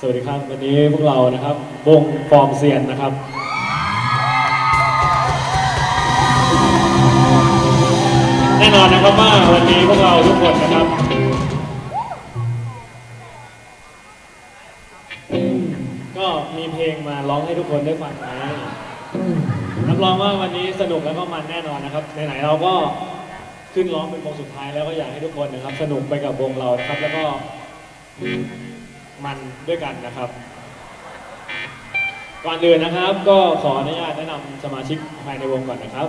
สวัสดีครับ วันนี้พวกเรานะครับวงฟอร์มเซียนนะครับแน่นอนนะครับว่าวันนี้พวกเราทุกคนนะครับ ก็มีเพลงมาร้องให้ทุกคนได้ฟังไหมรับรองว่าวันนี้สนุกแล้วก็มันแน่นอนนะครับไหนๆเราก็ขึ้นร้องเป็นวงสุดท้ายแล้วก็อยากให้ทุกคนนะครับ สนุกไปกับวงเรานะครับ แล้วก็ มันด้วยกันนะครับ ก่อนอื่นนะครับ ก็ขออนุญาตแนะนำสมาชิกภายในวงก่อนนะครับ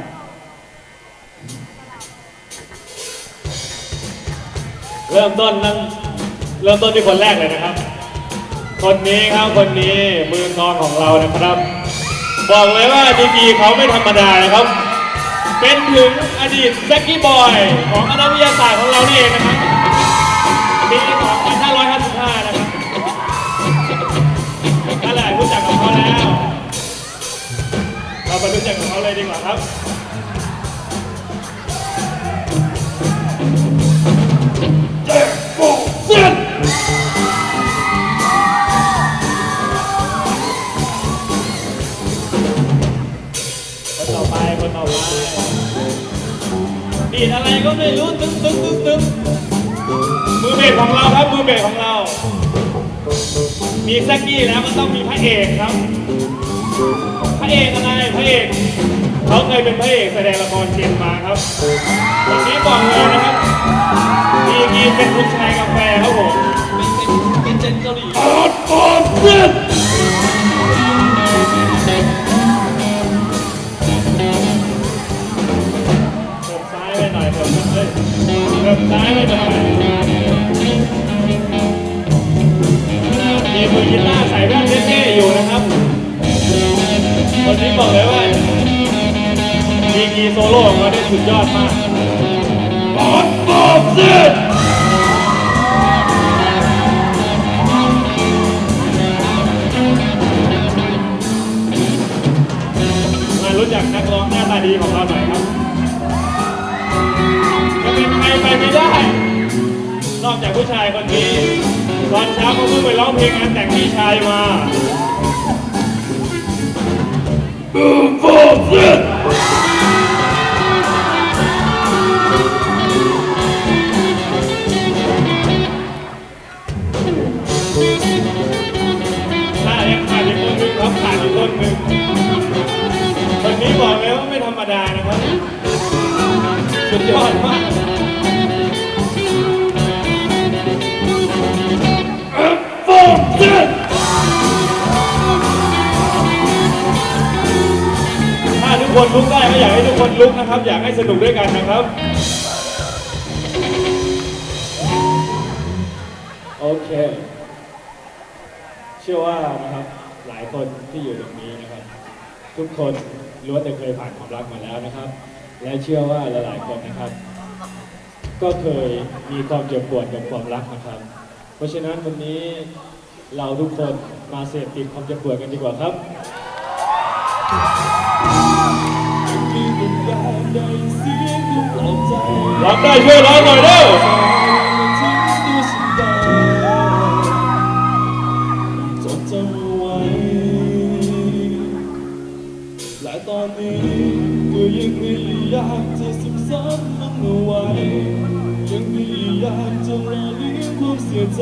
เริ่มต้นนั่งเริ่มต้นที่คนแรกเลยนะครับ คนนี้ครับคนนี้มือกองของเรานะครับ บอกเลยว่าดีกีเขาไม่ธรรมดานะครับ เป็นถึงอดีตแซกกี้บอยของคณะวิทยาศาสตร์ของเรานี่เองนะครับ รู้จักกับเขาเลยดีกว่าครับแจ็คโฟเซียนคนต่อไปคนต่อไปดีดอะไรก็ไม่รู้ตึ๊งตึ๊งตึ๊งตึ๊งมือเบสของเราครับมือเบสของเรา มีแซกกี้แล้วก็ต้องมีพระเอกครับพระเอกอะไร เอกเขาเคยเป็นพระเอกแสดงละครเจนมาครับวันนี้บอกเลยนะครับดีกีเป็นคุณชายกาแฟครับผมเป็นเจนเกาหลีออดฟอร์เซียนเถิบซ้ายไปหน่อยเถิบเอ้ยเถิบซ้ายไปหน่อยมีมือกีตา บอกเลยว่าดีกีโซโล่ของเราได้สุดยอดมากออดฟอร์เซียนมารู้จักนักร้องหน้าตาดีของเราหน่อยครับจะเป็นใครไปไม่ได้ นอกจากผู้ชายคนนี้ตอนเช้าเขาเพิ่งไปร้องเพลงงานแต่งพี่ชายมา ถ้ายังขาดอีกคนนึงครับขาดอีกคนนึ่งคนนี้บอกเลยว่าไม่ธรรมดานะครับ สุดยอดมาก ลุกได้ก็อยากให้ทุกคนลุกนะครับ อยากให้สนุกด้วยกันนะครับ โอเค เชื่อว่านะครับหลายคนที่อยู่ตรงนี้นะครับ ทุกคนล้วนแต่เคยผ่านความรักมาแล้วนะครับ และเชื่อว่าหลายๆคนนะครับ ก็เคยมีความเจ็บปวดกับความรักนะครับ เพราะฉะนั้นวันนี้เราทุกคนมาเสพติดความเจ็บปวดกันดีกว่าครับมี ราใจร้องได้ช่วยร้องหน่อยเร็วและตอนนี้ก็ยังไม่อยากจะซึมซับมันเอาไว้ยังไม่อยากจะรอเลี้ยงความเสียใจ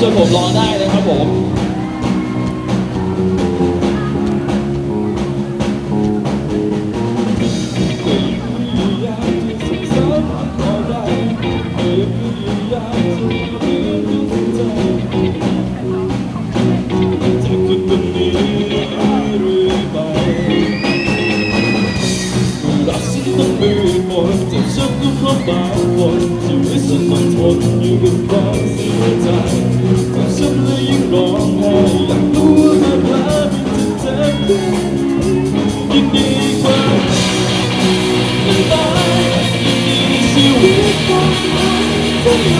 ช่วยผมรองได้นะครับผม นอยู่กับความเสียใจควฉันเลยยิ่งร้องไห้อยากรู้ว่าเธอเป็นจะเจ็บขึ้นยิ่งดีกว่ายิ่ตายยิ่งดีชีวิตของเราจะไหล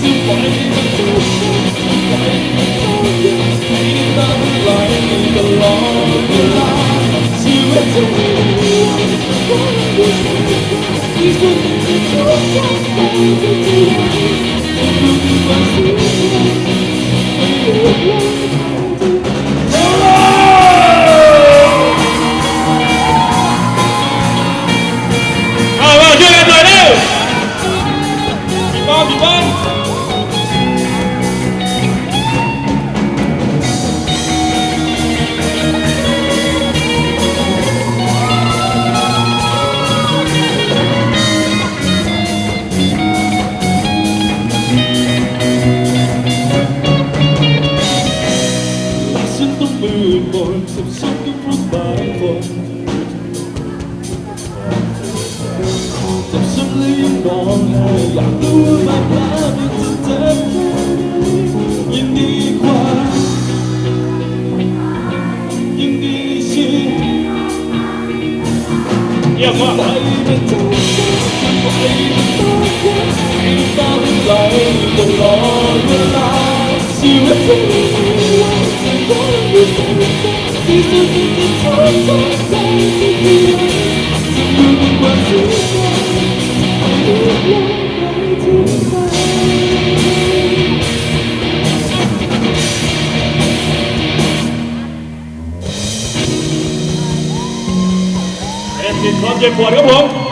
จะไหวมันทุกข์จะไหวมันทุกข์ยังไม่ตั้งไหลตลอดเวลาชีวิตจะมีวันที่สุก Thank you. มืดมนสับสนกับรักบางคนสับสนและยังร้องไห้อยากรู้ว่ามันพลาดมันจะเจ็บแค่ไหนยังดีกว่ายังดีสิอย่ามาไปมันถูกไปมันต้องคิดให้ตามไหลตลอดเวชีวิตเธ เด็กความเจ็บปวดครับผม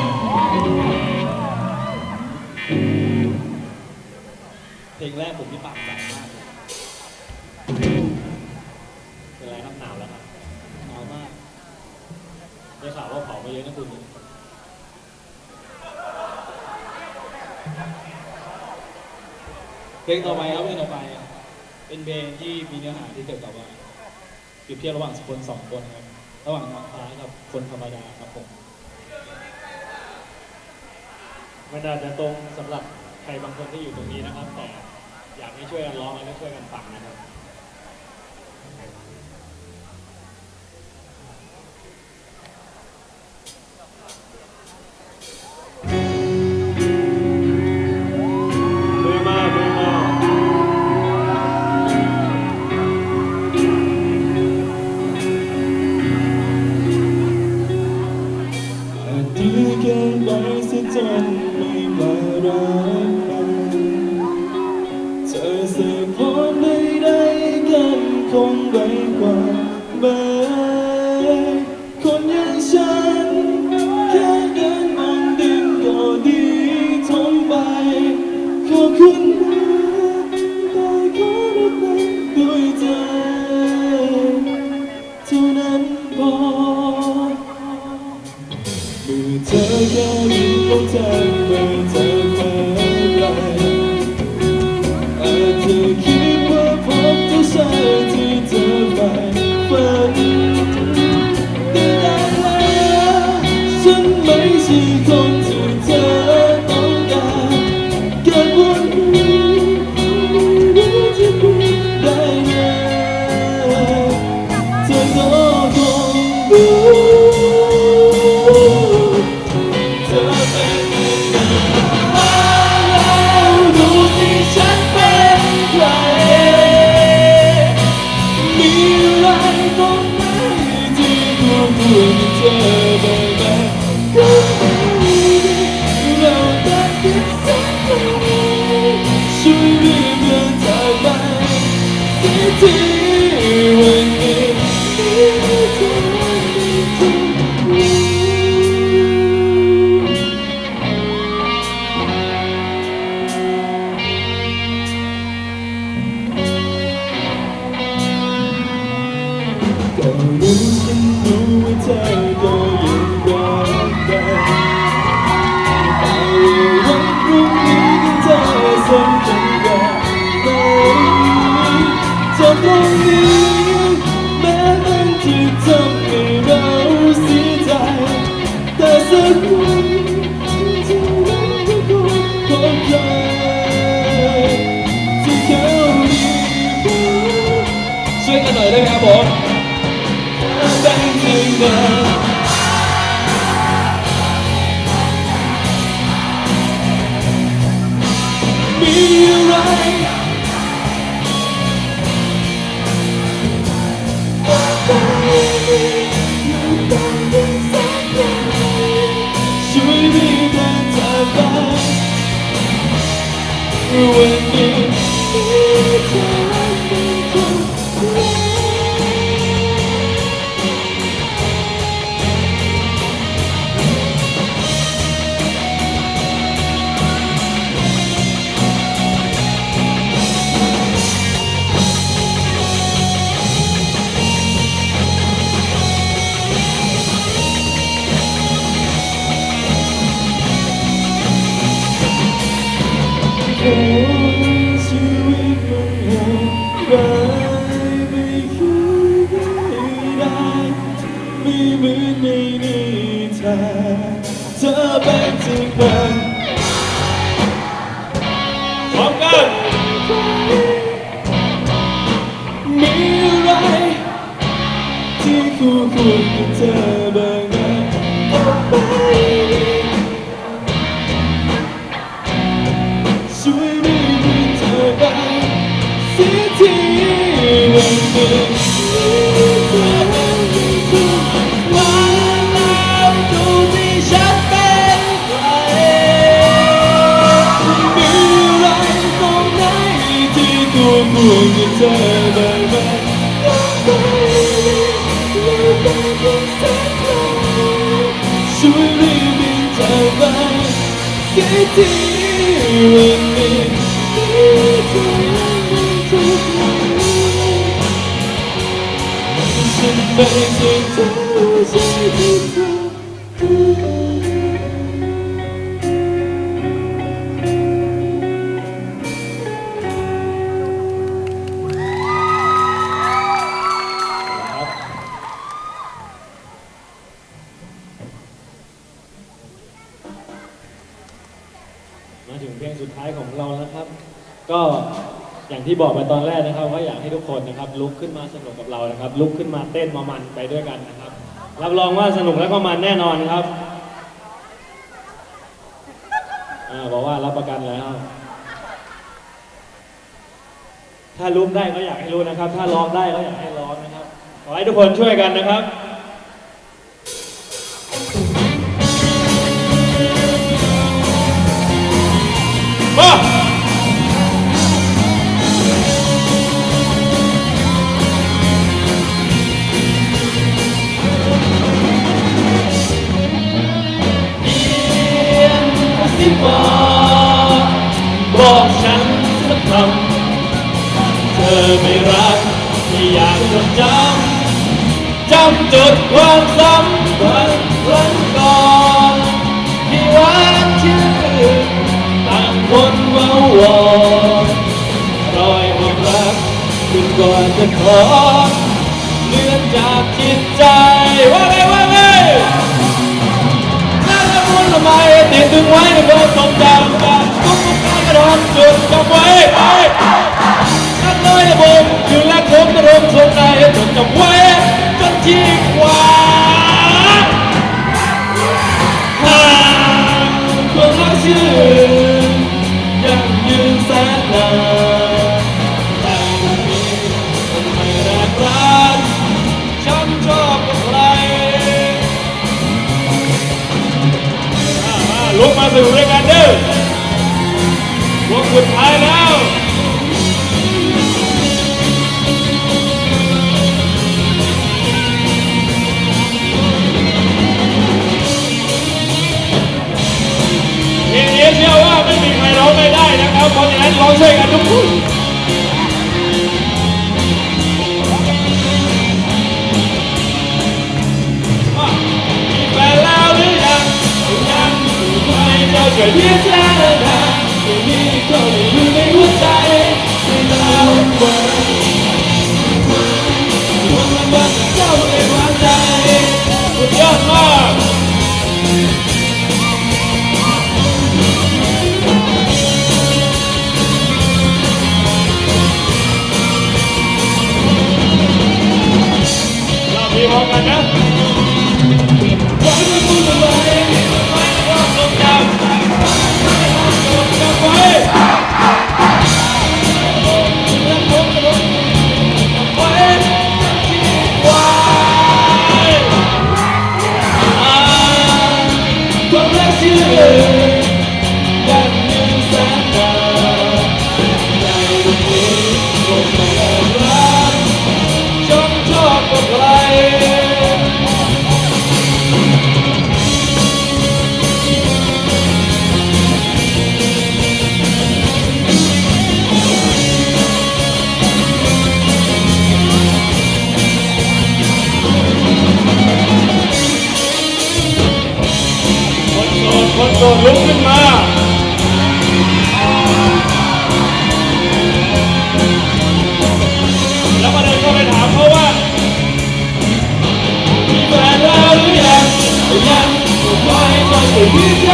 เพลงต่อไปครับเพลงต่อไป เป็นเพลงที่มีเนื้อหาที่เกี่ยวกับว่าอยู่เพียงระหว่างคนสองคนครับระหว่างนางฟ้ากับคนธรรมดาครับผมมันอาจจะตรงสำหรับใครบางคนที่อยู่ตรงนี้นะครับ แต่อยากให้ช่วยกันร้องและช่วยกันฟังนะครับ ช่วยรีบเดิ ที่คู่ควรกับเธอ สียทีวันนี้มาแล้วดูที่ฉันเป็นใครมีอะไรตรงไหนที่กูควรจะเจอบ้างไหมช่วยรีบบินจากไปเสียทีวันนี้ฉันไม่ใช่เธอใช่ที่เธอ มาถึงเพลงสุดท้ายของเราแล้วครับ ก็อย่างที่บอกไปตอนแรก คนนะครับ ลุกขึ้นมาสนุกกับเรานะครับ ลุกขึ้นมาเต้นมามันไปด้วยกันนะครับ รับรองว่าสนุกและก็มันแน่นอนครับอ่าบอกว่ารับประกันแล้ว ถ้าลุกได้ก็อยากให้รู้นะครับ ถ้าร้องได้ก็อยากให้ร้องนะครับขอให้ทุกคนช่วยกันนะครับ สิบอกบอกฉันสักคำเธอไม่รักไม่อยากจดจำจำจุดความสัมพันธ์ครั้งก่อนที่หวานชื่นต่างคนเมาวอนรอยความรักคุณก่อนจะขอเลื่อนจากจิตใจว่า ดึงไว้ในความทรงจำการทุกทุกการกระทำจุดจำไว้ไปนักน้อยนะผมอยู่และผมกระทมทรงในจดจำไว้จนที่กว่าห่างคนรักชื่อ ลุกมาสู่ด้วยกันเด้อวงสุดท้ายแล้วเพลงนี้เชื่อว่าไม่มีใครร้องไม่ได้นะครับ เพราะฉะนั้นร้องช่วยกันทุกคน เจ้าช่ว โดดลุกขึ้นมาแล้วก็เดินเข้าไปถามเขาว่ามีแฟนแล้วหรือยังยังไว้ต้องไปพิจารณา